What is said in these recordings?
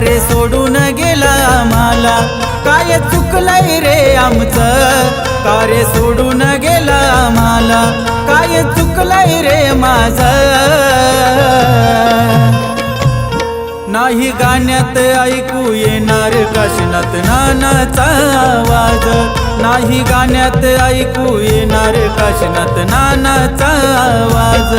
रे सोडून गेला आम्हाला. काय चुकलंय रे आमचं? का रे सोडून गेला आम्हाला? काय चुकलंय रे माझं? नाही गाण्यात ऐकू येणार काशनात नानाचा आवाज. नाही गाण्यात ऐकू येणार काशनात नानाचा आवाज.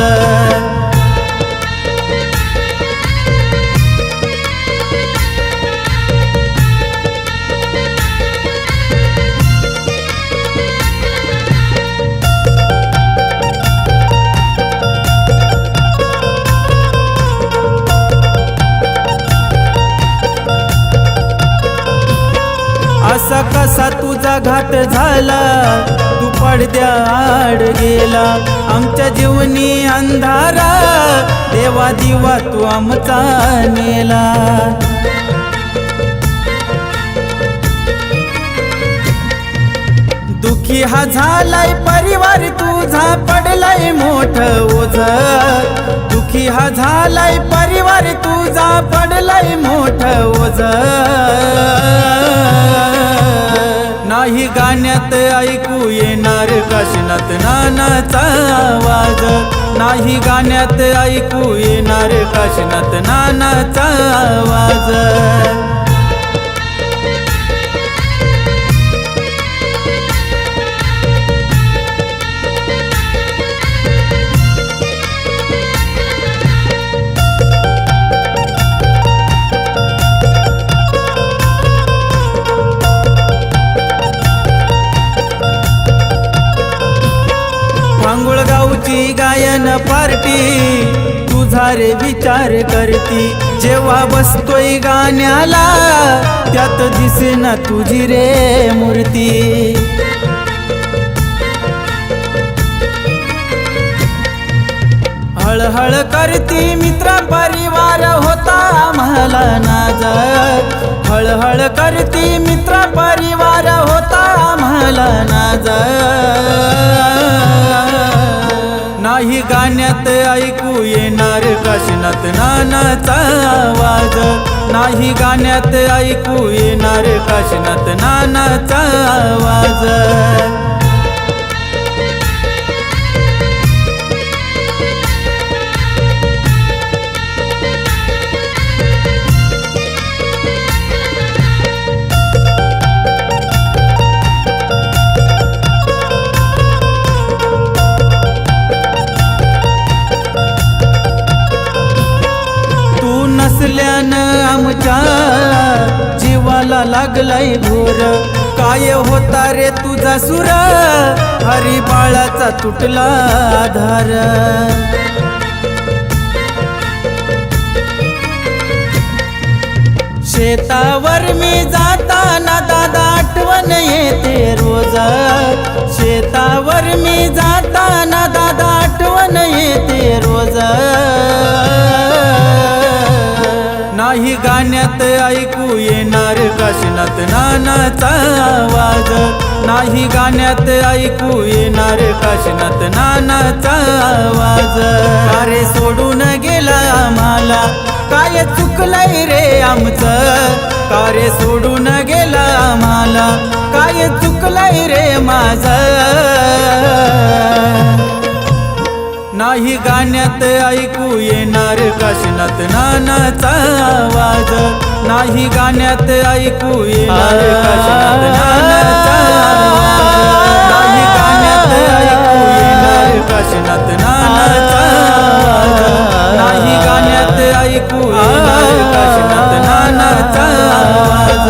तुझा झाला. तू पडद्या आड गेला. आमच्या जीवनी अंधारा. देवा दिवा तू आमचा नेला. दुखी हा झालाय परिवार तुझा. पडलाय मोठ. नाही गाण्यात ऐकू येणार काशनात नानाचा आवाज. नाही गाण्यात ऐकू येणार काशनात ना पार्टी तुझा रे विचार करती. जेव्हा बसतोय गाण्याला त्यात दिसे ना तुझी रे मूर्ती. हळहळ करती मित्र परिवार होता आम्हाला नाज हळहळ करती मित्र परिवार होता आम्हाला नाज नाही गाण्यात ऐकू येणार काशनात नानाचा आवाज. नाही गाण्यात ऐकू येणार काशनात नानाचा आवाज. माझ्या जीवाला लागलाय भोर. काय होता रे तुझा सुर? हरी बाळाचा तुटला आधार शेतावर मी जाताना दादा आठवण येते रोज. शेतावर मी जा नाही गाण्यात ऐकू येणार काशीनाथ नानाचा आवाज. नाही गाण्यात ऐकू येणार काशीनाथ नानाचा आवाज. अरे सोडून गेला आम्हाला काय चुकलंय रे आमचं? कार्य सोडून गेला आम्हाला काय चुकलंय रे माझं? नाही गाण्यात ऐकू येणार काशनाथ नानाचा आवाज. नाही गाण्यात ऐकू येणार काशनाथ नानाचा नाही गाण्यात ऐकू येणार काशनाथ नानाचा नाही गाण्यात ऐकू येणार काशनाथ नानाचा आवाज.